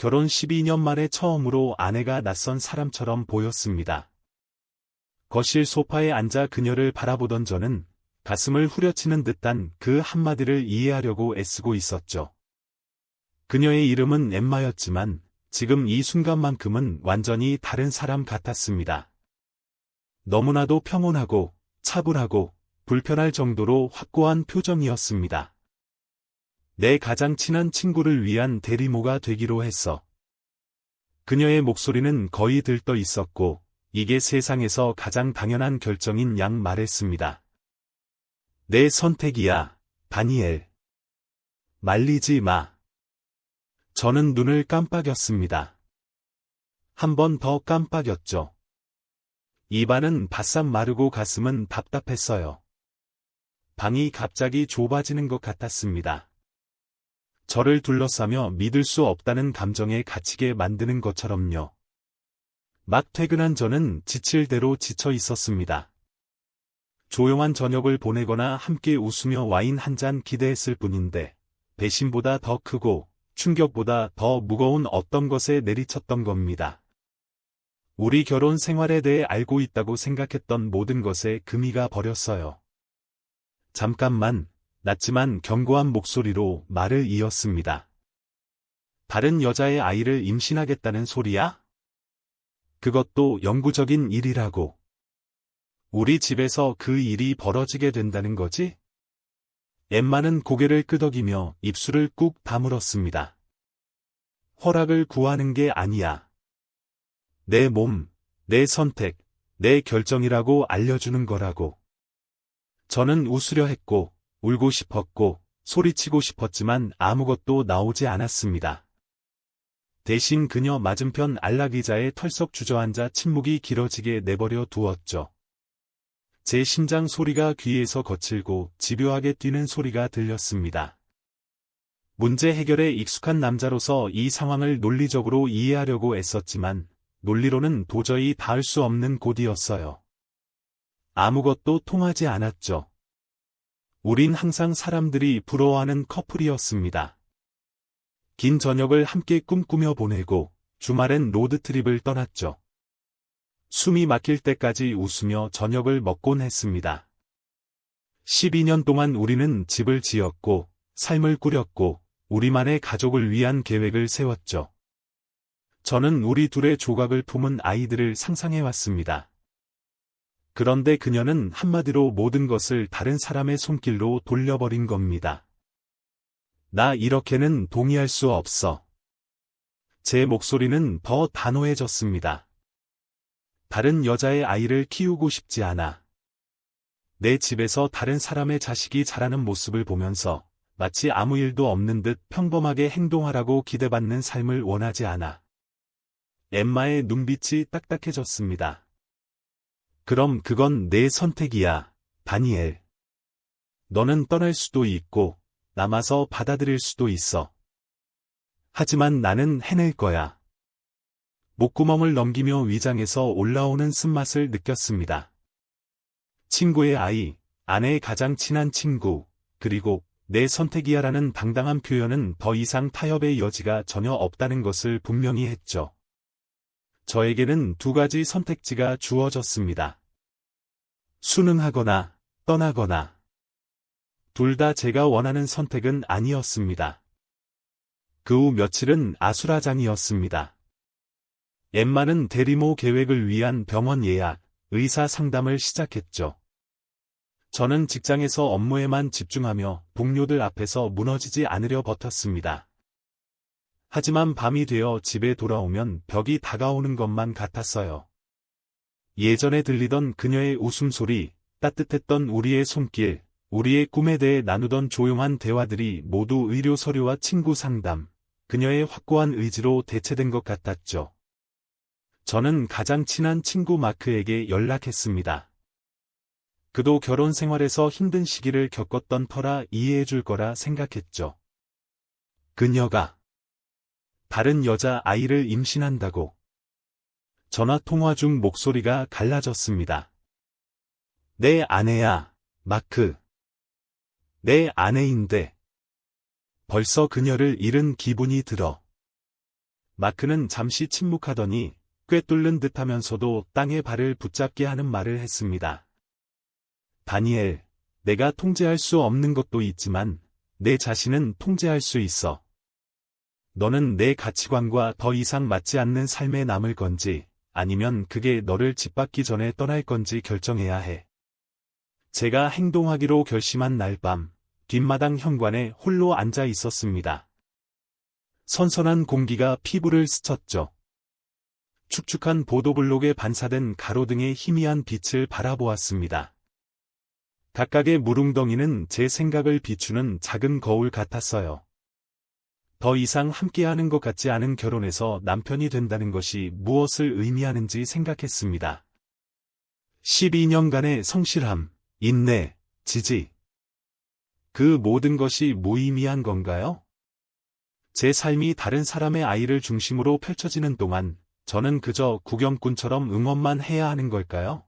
결혼 12년 만에 처음으로 아내가 낯선 사람처럼 보였습니다. 거실 소파에 앉아 그녀를 바라보던 저는 가슴을 후려치는 듯한 그 한마디를 이해하려고 애쓰고 있었죠. 그녀의 이름은 엠마였지만 지금 이 순간만큼은 완전히 다른 사람 같았습니다. 너무나도 평온하고 차분하고 불편할 정도로 확고한 표정이었습니다. 내 가장 친한 친구를 위한 대리모가 되기로 했어. 그녀의 목소리는 거의 들떠 있었고, 이게 세상에서 가장 당연한 결정인 양 말했습니다. 내 선택이야, 다니엘. 말리지 마. 저는 눈을 깜빡였습니다. 한 번 더 깜빡였죠. 입안은 바싹 마르고 가슴은 답답했어요. 방이 갑자기 좁아지는 것 같았습니다. 저를 둘러싸며 믿을 수 없다는 감정에 갇히게 만드는 것처럼요. 막 퇴근한 저는 지칠 대로 지쳐 있었습니다. 조용한 저녁을 보내거나 함께 웃으며 와인 한 잔 기대했을 뿐인데, 배신보다 더 크고 충격보다 더 무거운 어떤 것에 내리쳤던 겁니다. 우리 결혼 생활에 대해 알고 있다고 생각했던 모든 것에 금이가 버렸어요. 잠깐만, 낮지만 견고한 목소리로 말을 이었습니다. 다른 여자의 아이를 임신하겠다는 소리야? 그것도 영구적인 일이라고. 우리 집에서 그 일이 벌어지게 된다는 거지? 엠마는 고개를 끄덕이며 입술을 꾹 다물었습니다. 허락을 구하는 게 아니야. 내 몸, 내 선택, 내 결정이라고 알려주는 거라고. 저는 웃으려 했고, 울고 싶었고, 소리치고 싶었지만 아무것도 나오지 않았습니다. 대신 그녀 맞은편 안락의자에 털썩 주저앉아 침묵이 길어지게 내버려 두었죠. 제 심장 소리가 귀에서 거칠고 집요하게 뛰는 소리가 들렸습니다. 문제 해결에 익숙한 남자로서 이 상황을 논리적으로 이해하려고 애썼지만 논리로는 도저히 닿을 수 없는 곳이었어요. 아무것도 통하지 않았죠. 우린 항상 사람들이 부러워하는 커플이었습니다. 긴 저녁을 함께 꿈꾸며 보내고 주말엔 로드트립을 떠났죠. 숨이 막힐 때까지 웃으며 저녁을 먹곤 했습니다. 12년 동안 우리는 집을 지었고 삶을 꾸렸고 우리만의 가족을 위한 계획을 세웠죠. 저는 우리 둘의 조각을 품은 아이들을 상상해왔습니다. 그런데 그녀는 한마디로 모든 것을 다른 사람의 손길로 돌려버린 겁니다. 나 이렇게는 동의할 수 없어. 제 목소리는 더 단호해졌습니다. 다른 여자의 아이를 키우고 싶지 않아. 내 집에서 다른 사람의 자식이 자라는 모습을 보면서 마치 아무 일도 없는 듯 평범하게 행동하라고 기대받는 삶을 원하지 않아. 엠마의 눈빛이 딱딱해졌습니다. 그럼 그건 내 선택이야, 다니엘. 너는 떠날 수도 있고, 남아서 받아들일 수도 있어. 하지만 나는 해낼 거야. 목구멍을 넘기며 위장에서 올라오는 쓴맛을 느꼈습니다. 친구의 아이, 아내의 가장 친한 친구, 그리고 내 선택이야라는 당당한 표현은 더 이상 타협의 여지가 전혀 없다는 것을 분명히 했죠. 저에게는 두 가지 선택지가 주어졌습니다. 순응하거나 떠나거나 둘 다 제가 원하는 선택은 아니었습니다. 그 후 며칠은 아수라장이었습니다. 엠마는 대리모 계획을 위한 병원 예약, 의사 상담을 시작했죠. 저는 직장에서 업무에만 집중하며 동료들 앞에서 무너지지 않으려 버텼습니다. 하지만 밤이 되어 집에 돌아오면 벽이 다가오는 것만 같았어요. 예전에 들리던 그녀의 웃음소리, 따뜻했던 우리의 손길, 우리의 꿈에 대해 나누던 조용한 대화들이 모두 의료 서류와 친구 상담, 그녀의 확고한 의지로 대체된 것 같았죠. 저는 가장 친한 친구 마크에게 연락했습니다. 그도 결혼 생활에서 힘든 시기를 겪었던 터라 이해해 줄 거라 생각했죠. 그녀가 다른 여자 아이를 임신한다고 전화 통화 중 목소리가 갈라졌습니다. 내 아내야, 마크. 내 아내인데. 벌써 그녀를 잃은 기분이 들어. 마크는 잠시 침묵하더니 꿰뚫는 듯 하면서도 땅에 발을 붙잡게 하는 말을 했습니다. 다니엘, 내가 통제할 수 없는 것도 있지만 내 자신은 통제할 수 있어. 너는 내 가치관과 더 이상 맞지 않는 삶에 남을 건지 아니면 그게 너를 짓밟기 전에 떠날 건지 결정해야 해. 제가 행동하기로 결심한 날 밤, 뒷마당 현관에 홀로 앉아 있었습니다. 선선한 공기가 피부를 스쳤죠. 축축한 보도블록에 반사된 가로등의 희미한 빛을 바라보았습니다. 각각의 무릉덩이는 제 생각을 비추는 작은 거울 같았어요. 더 이상 함께하는 것 같지 않은 결혼에서 남편이 된다는 것이 무엇을 의미하는지 생각했습니다. 12년간의 성실함, 인내, 지지. 그 모든 것이 무의미한 건가요? 제 삶이 다른 사람의 아이를 중심으로 펼쳐지는 동안 저는 그저 구경꾼처럼 응원만 해야 하는 걸까요?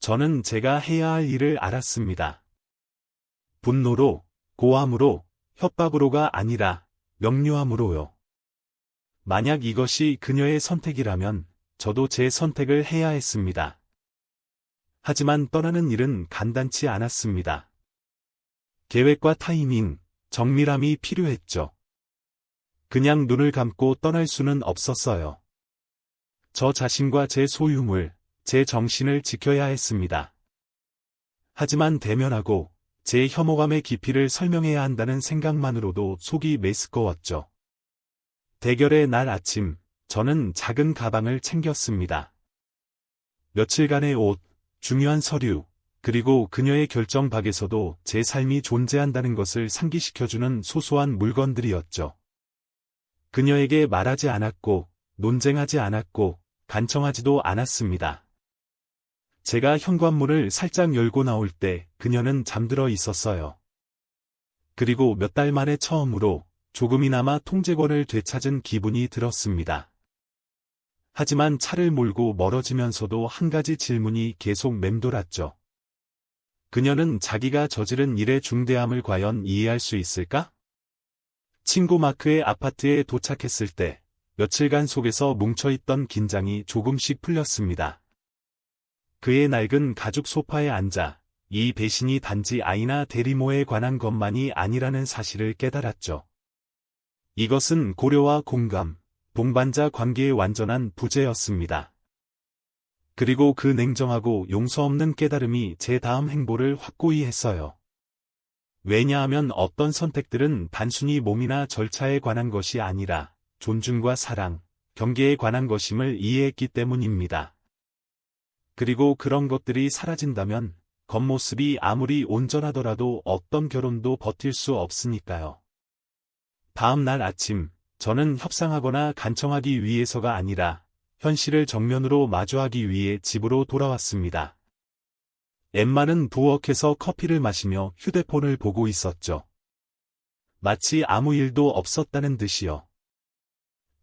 저는 제가 해야 할 일을 알았습니다. 분노로, 고함으로, 협박으로가 아니라 명료함으로요. 만약 이것이 그녀의 선택이라면 저도 제 선택을 해야 했습니다. 하지만 떠나는 일은 간단치 않았습니다. 계획과 타이밍, 정밀함이 필요했죠. 그냥 눈을 감고 떠날 수는 없었어요. 저 자신과 제 소유물, 제 정신을 지켜야 했습니다. 하지만 대면하고 제 혐오감의 깊이를 설명해야 한다는 생각만으로도 속이 메스꺼웠죠. 대결의 날 아침, 저는 작은 가방을 챙겼습니다. 며칠간의 옷, 중요한 서류, 그리고 그녀의 결정박에서도 제 삶이 존재한다는 것을 상기시켜주는 소소한 물건들이었죠. 그녀에게 말하지 않았고, 논쟁하지 않았고, 간청하지도 않았습니다. 제가 현관문을 살짝 열고 나올 때 그녀는 잠들어 있었어요. 그리고 몇 달 만에 처음으로 조금이나마 통제권을 되찾은 기분이 들었습니다. 하지만 차를 몰고 멀어지면서도 한 가지 질문이 계속 맴돌았죠. 그녀는 자기가 저지른 일의 중대함을 과연 이해할 수 있을까? 친구 마크의 아파트에 도착했을 때 며칠간 속에서 뭉쳐있던 긴장이 조금씩 풀렸습니다. 그의 낡은 가죽 소파에 앉아 이 배신이 단지 아이나 대리모에 관한 것만이 아니라는 사실을 깨달았죠. 이것은 고려와 공감, 동반자 관계의 완전한 부재였습니다. 그리고 그 냉정하고 용서 없는 깨달음이 제 다음 행보를 확고히 했어요. 왜냐하면 어떤 선택들은 단순히 몸이나 절차에 관한 것이 아니라 존중과 사랑, 경계에 관한 것임을 이해했기 때문입니다. 그리고 그런 것들이 사라진다면 겉모습이 아무리 온전하더라도 어떤 결혼도 버틸 수 없으니까요. 다음 날 아침, 저는 협상하거나 간청하기 위해서가 아니라 현실을 정면으로 마주하기 위해 집으로 돌아왔습니다. 엠마는 부엌에서 커피를 마시며 휴대폰을 보고 있었죠. 마치 아무 일도 없었다는 듯이요.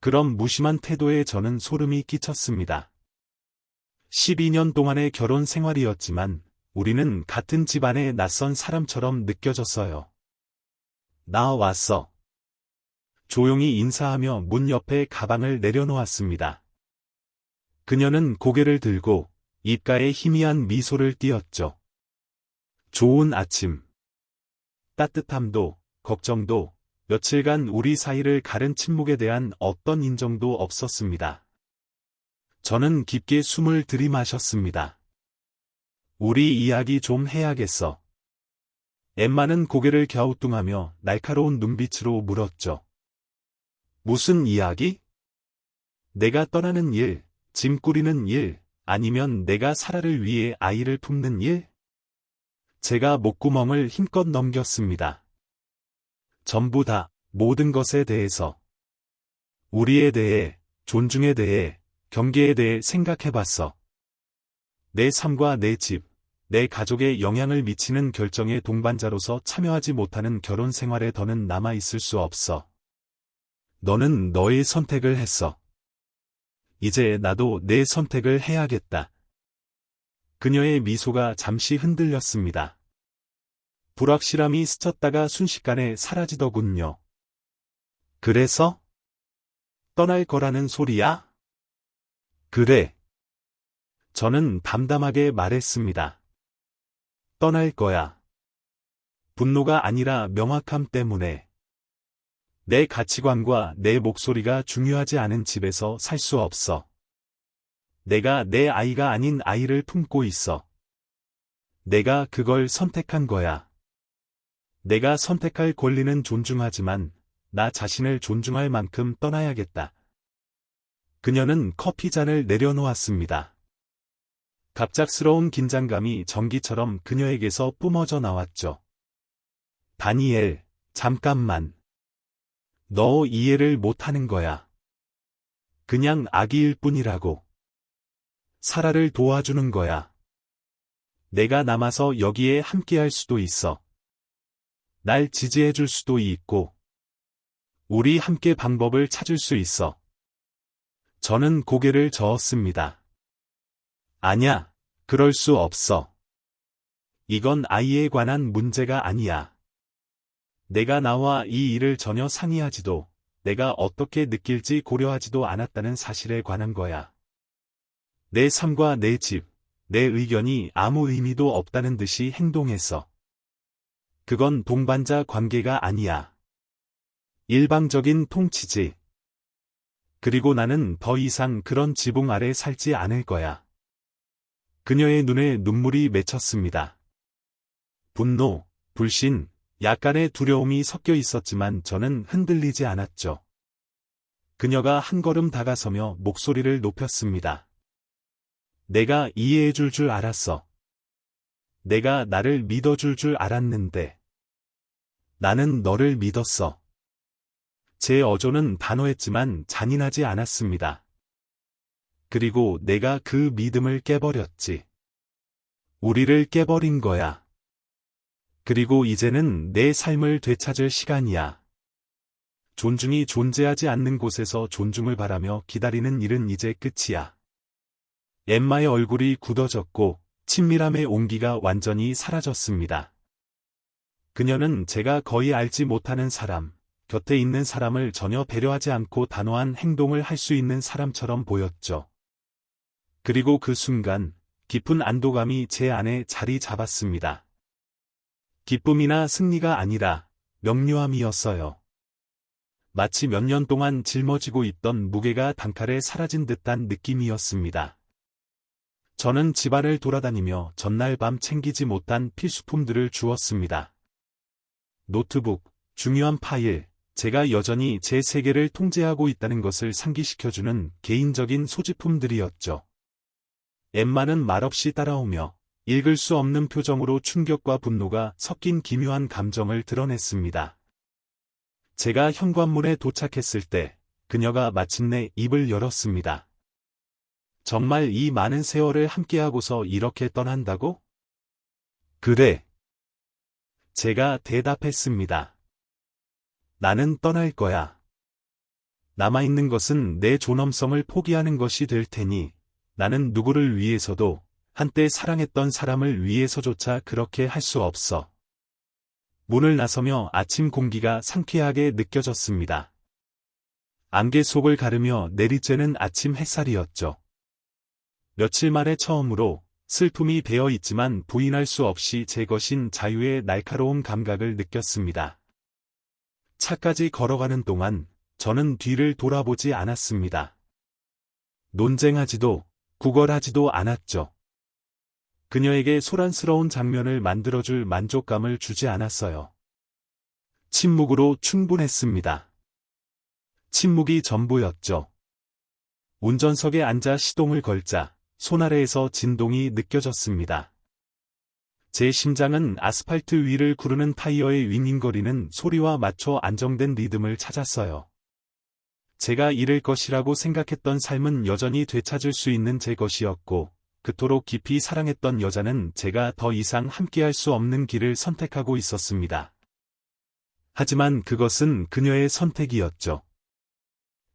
그런 무심한 태도에 저는 소름이 끼쳤습니다. 12년 동안의 결혼 생활이었지만 우리는 같은 집안의 낯선 사람처럼 느껴졌어요. 나 왔어. 조용히 인사하며 문 옆에 가방을 내려놓았습니다. 그녀는 고개를 들고 입가에 희미한 미소를 띄었죠. 좋은 아침. 따뜻함도, 걱정도, 며칠간 우리 사이를 가른 침묵에 대한 어떤 인정도 없었습니다. 저는 깊게 숨을 들이마셨습니다. 우리 이야기 좀 해야겠어. 엠마는 고개를 갸우뚱하며 날카로운 눈빛으로 물었죠. 무슨 이야기? 내가 떠나는 일, 짐 꾸리는 일, 아니면 내가 사라를 위해 아이를 품는 일? 제가 목구멍을 힘껏 넘겼습니다. 전부 다, 모든 것에 대해서. 우리에 대해, 존중에 대해, 경계에 대해 생각해 봤어. 내 삶과 내 집, 내 가족에 영향을 미치는 결정의 동반자로서 참여하지 못하는 결혼 생활에 더는 남아있을 수 없어. 너는 너의 선택을 했어. 이제 나도 내 선택을 해야겠다. 그녀의 미소가 잠시 흔들렸습니다. 불확실함이 스쳤다가 순식간에 사라지더군요. 그래서? 떠날 거라는 소리야? 그래. 저는 담담하게 말했습니다. 떠날 거야. 분노가 아니라 명확함 때문에. 내 가치관과 내 목소리가 중요하지 않은 집에서 살 수 없어. 내가 내 아이가 아닌 아이를 품고 있어. 내가 그걸 선택한 거야. 내가 선택할 권리는 존중하지만 나 자신을 존중할 만큼 떠나야겠다. 그녀는 커피잔을 내려놓았습니다. 갑작스러운 긴장감이 전기처럼 그녀에게서 뿜어져 나왔죠. 다니엘, 잠깐만. 너 이해를 못하는 거야. 그냥 아기일 뿐이라고. 사라를 도와주는 거야. 내가 남아서 여기에 함께할 수도 있어. 날 지지해줄 수도 있고. 우리 함께 방법을 찾을 수 있어. 저는 고개를 저었습니다. 아냐, 그럴 수 없어. 이건 아이에 관한 문제가 아니야. 내가 나와 이 일을 전혀 상의하지도, 내가 어떻게 느낄지 고려하지도 않았다는 사실에 관한 거야. 내 삶과 내 집, 내 의견이 아무 의미도 없다는 듯이 행동했어. 그건 동반자 관계가 아니야. 일방적인 통치지. 그리고 나는 더 이상 그런 지붕 아래 살지 않을 거야. 그녀의 눈에 눈물이 맺혔습니다. 분노, 불신, 약간의 두려움이 섞여 있었지만 저는 흔들리지 않았죠. 그녀가 한 걸음 다가서며 목소리를 높였습니다. 내가 이해해 줄 줄 알았어. 내가 나를 믿어 줄 줄 알았는데. 나는 너를 믿었어. 제 어조는 단호했지만 잔인하지 않았습니다. 그리고 내가 그 믿음을 깨버렸지. 우리를 깨버린 거야. 그리고 이제는 내 삶을 되찾을 시간이야. 존중이 존재하지 않는 곳에서 존중을 바라며 기다리는 일은 이제 끝이야. 엠마의 얼굴이 굳어졌고 친밀함의 온기가 완전히 사라졌습니다. 그녀는 제가 거의 알지 못하는 사람, 곁에 있는 사람을 전혀 배려하지 않고 단호한 행동을 할 수 있는 사람처럼 보였죠. 그리고 그 순간 깊은 안도감이 제 안에 자리 잡았습니다. 기쁨이나 승리가 아니라 명료함이었어요. 마치 몇 년 동안 짊어지고 있던 무게가 단칼에 사라진 듯한 느낌이었습니다. 저는 집안을 돌아다니며 전날 밤 챙기지 못한 필수품들을 주었습니다. 노트북, 중요한 파일, 제가 여전히 제 세계를 통제하고 있다는 것을 상기시켜주는 개인적인 소지품들이었죠. 엠마는 말없이 따라오며 읽을 수 없는 표정으로 충격과 분노가 섞인 기묘한 감정을 드러냈습니다. 제가 현관문에 도착했을 때 그녀가 마침내 입을 열었습니다. 정말 이 많은 세월을 함께하고서 이렇게 떠난다고? 그래. 제가 대답했습니다. 나는 떠날 거야. 남아있는 것은 내 존엄성을 포기하는 것이 될 테니 나는 누구를 위해서도 한때 사랑했던 사람을 위해서조차 그렇게 할 수 없어. 문을 나서며 아침 공기가 상쾌하게 느껴졌습니다. 안개 속을 가르며 내리쬐는 아침 햇살이었죠. 며칠 만에 처음으로 슬픔이 배어 있지만 부인할 수 없이 제 것인 자유의 날카로운 감각을 느꼈습니다. 차까지 걸어가는 동안 저는 뒤를 돌아보지 않았습니다. 논쟁하지도 구걸하지도 않았죠. 그녀에게 소란스러운 장면을 만들어줄 만족감을 주지 않았어요. 침묵으로 충분했습니다. 침묵이 전부였죠. 운전석에 앉아 시동을 걸자 손 아래에서 진동이 느껴졌습니다. 제 심장은 아스팔트 위를 구르는 타이어의 윙윙거리는 소리와 맞춰 안정된 리듬을 찾았어요. 제가 잃을 것이라고 생각했던 삶은 여전히 되찾을 수 있는 제 것이었고, 그토록 깊이 사랑했던 여자는 제가 더 이상 함께할 수 없는 길을 선택하고 있었습니다. 하지만 그것은 그녀의 선택이었죠.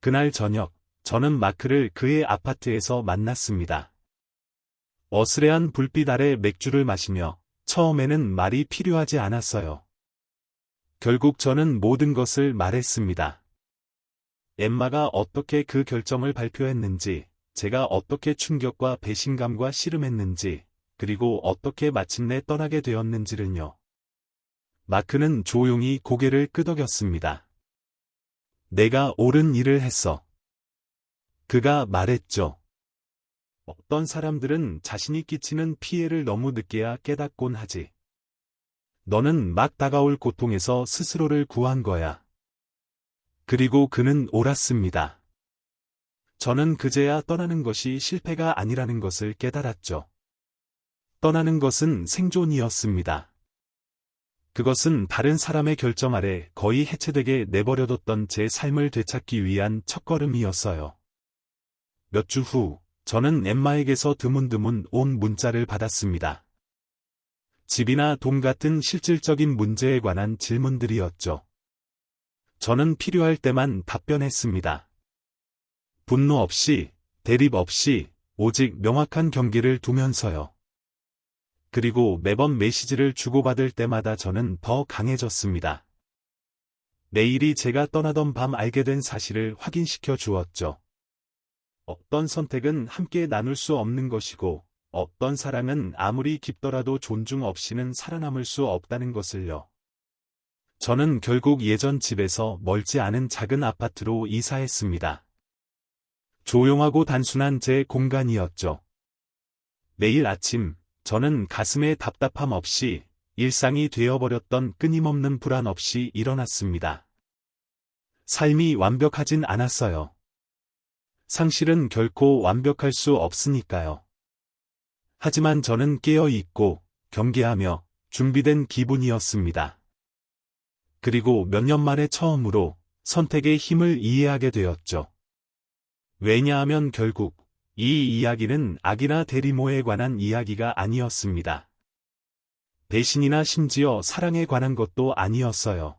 그날 저녁, 저는 마크를 그의 아파트에서 만났습니다. 어스레한 불빛 아래 맥주를 마시며 처음에는 말이 필요하지 않았어요. 결국 저는 모든 것을 말했습니다. 엠마가 어떻게 그 결정을 발표했는지, 제가 어떻게 충격과 배신감과 씨름했는지, 그리고 어떻게 마침내 떠나게 되었는지를요. 마크는 조용히 고개를 끄덕였습니다. 내가 옳은 일을 했어. 그가 말했죠. 어떤 사람들은 자신이 끼치는 피해를 너무 늦게야 깨닫곤 하지. 너는 막 다가올 고통에서 스스로를 구한 거야. 그리고 그는 옳았습니다. 저는 그제야 떠나는 것이 실패가 아니라는 것을 깨달았죠. 떠나는 것은 생존이었습니다. 그것은 다른 사람의 결정 아래 거의 해체되게 내버려뒀던 제 삶을 되찾기 위한 첫걸음이었어요. 몇 주 후, 저는 엠마에게서 드문드문 온 문자를 받았습니다. 집이나 돈 같은 실질적인 문제에 관한 질문들이었죠. 저는 필요할 때만 답변했습니다. 분노 없이, 대립 없이, 오직 명확한 경계를 두면서요. 그리고 매번 메시지를 주고받을 때마다 저는 더 강해졌습니다. 내일이 제가 떠나던 밤 알게 된 사실을 확인시켜 주었죠. 어떤 선택은 함께 나눌 수 없는 것이고, 어떤 사랑은 아무리 깊더라도 존중 없이는 살아남을 수 없다는 것을요. 저는 결국 예전 집에서 멀지 않은 작은 아파트로 이사했습니다. 조용하고 단순한 제 공간이었죠. 매일 아침, 저는 가슴에 답답함 없이 일상이 되어버렸던 끊임없는 불안 없이 일어났습니다. 삶이 완벽하진 않았어요. 상실은 결코 완벽할 수 없으니까요. 하지만 저는 깨어 있고 경계하며 준비된 기분이었습니다. 그리고 몇 년 만에 처음으로 선택의 힘을 이해하게 되었죠. 왜냐하면 결국 이 이야기는 악이나 대리모에 관한 이야기가 아니었습니다. 배신이나 심지어 사랑에 관한 것도 아니었어요.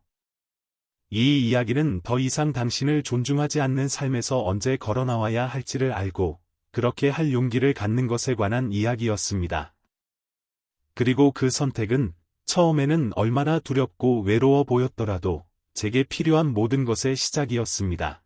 이 이야기는 더 이상 당신을 존중하지 않는 삶에서 언제 걸어나와야 할지를 알고 그렇게 할 용기를 갖는 것에 관한 이야기였습니다. 그리고 그 선택은 처음에는 얼마나 두렵고 외로워 보였더라도 제게 필요한 모든 것의 시작이었습니다.